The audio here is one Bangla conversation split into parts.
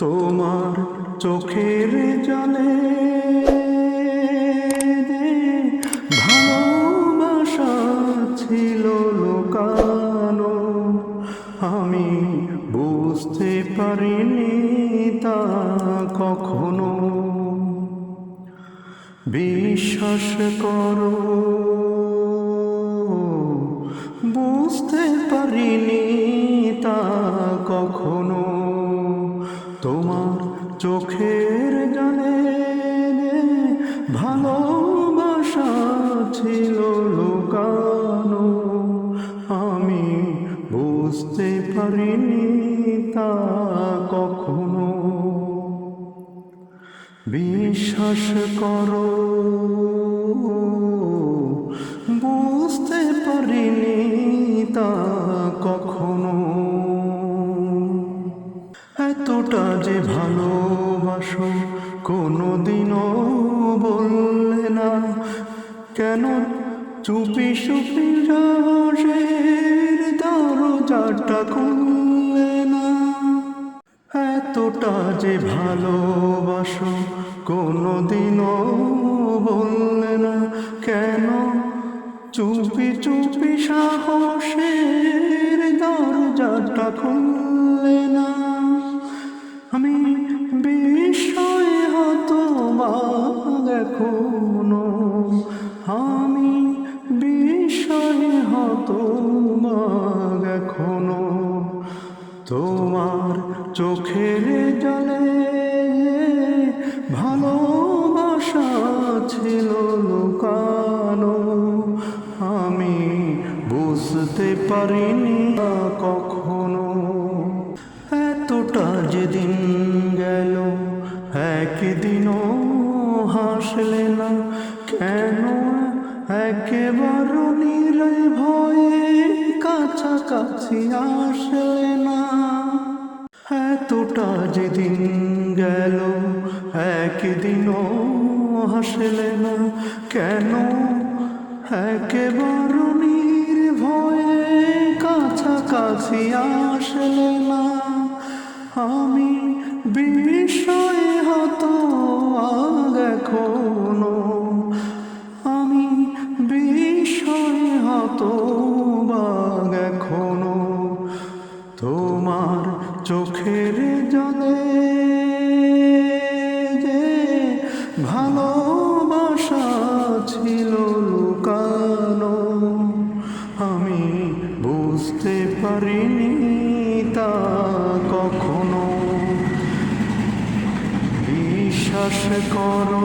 তোমার চোখের জলে ভালোবাসা ছিল লোকানো, আমি বুঝতে পারিনি তা কখনো। বিশ্বাস করো, বুঝতে পারিনি তা কখনো। চোখের জানে ভালোবাসা ছিল লুকানো। আমি বুঝতে পারিনি তা কখনো। বিশ্বাস করো, বুঝতে পারিনি তা এতটা যে ভালোবাসো, কোনোদিনও বললে না। কেন চুপি চুপি রসের দরজাটা খুললে না? এতটা যে ভালোবাসো, কোনোদিনও বললে না। কেন চুপি চুপি সাহসের দরজাটা খুললে না? বিষয় হতো এখনও আমি বিষয় হতো তোমার চোখের জলে ভালোবাসা ছিল লুকানো। আমি বুঝতে পারিনি কখনো এতটা যেদিন গেল, একদিনও হাসলে না। কেন একেবার নিরাই ভয়ে কাছাকাছি আসলে না? এতটা যেদিন গেল, একদিনও হাসলে না। কেন একেবার নির্ভয়ে কাছাকাছি আসলে না? আমি বিষয় হতো এখনও আমি বিষয় হতো এখনও তোমার চোখের জলে যে ভালোবাসা ছিল লুকানো, আমি বুঝতে পারিনি তা কখনো বিশ্বাস করো।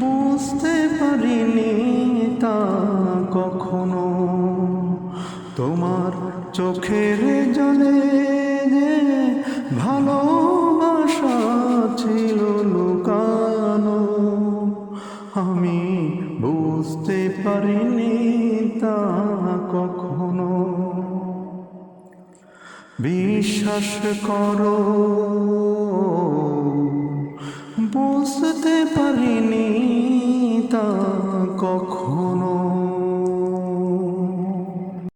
বুঝতে পারিনি তা কখনো। তোমার চোখের জলে যে ভালোবাসা ছিল লুকানো, আমি বুঝতে পারিনি বিশ্বাস করো বুঝতে পারিনি।